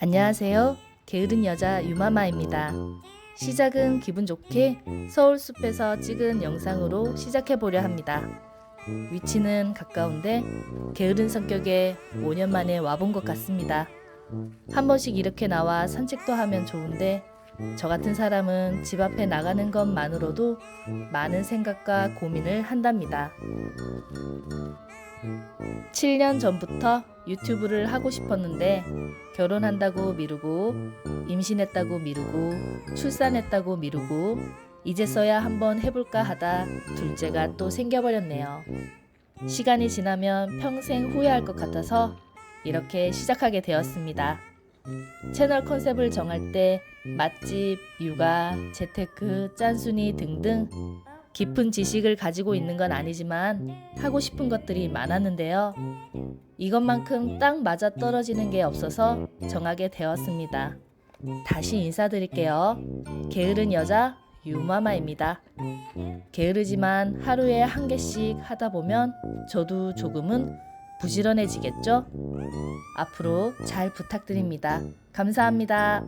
안녕하세요. 게으른 여자 유마마입니다. 시작은 기분 좋게 서울 숲에서 찍은 영상으로 시작해 보려 합니다. 위치는 가까운데 게으른 성격에 5년 만에 와본 것 같습니다. 한 번씩 이렇게 나와 산책도 하면 좋은데 저 같은 사람은 집 앞에 나가는 것만으로도 많은 생각과 고민을 한답니다. 7년 전부터 유튜브를 하고 싶었는데 결혼한다고 미루고 임신했다고 미루고 출산했다고 미루고 이제서야 한번 해볼까 하다 둘째가 또 생겨버렸네요. 시간이 지나면 평생 후회할 것 같아서 이렇게 시작하게 되었습니다. 채널 컨셉을 정할 때 맛집, 육아, 재테크, 짠순이 등등 깊은 지식을 가지고 있는 건 아니지만 하고 싶은 것들이 많았는데요. 이것만큼 딱 맞아 떨어지는 게 없어서 정하게 되었습니다. 다시 인사드릴게요. 게으른 여자 유마마입니다. 게으르지만 하루에 한 개씩 하다 보면 저도 조금은 부지런해지겠죠? 앞으로 잘 부탁드립니다. 감사합니다.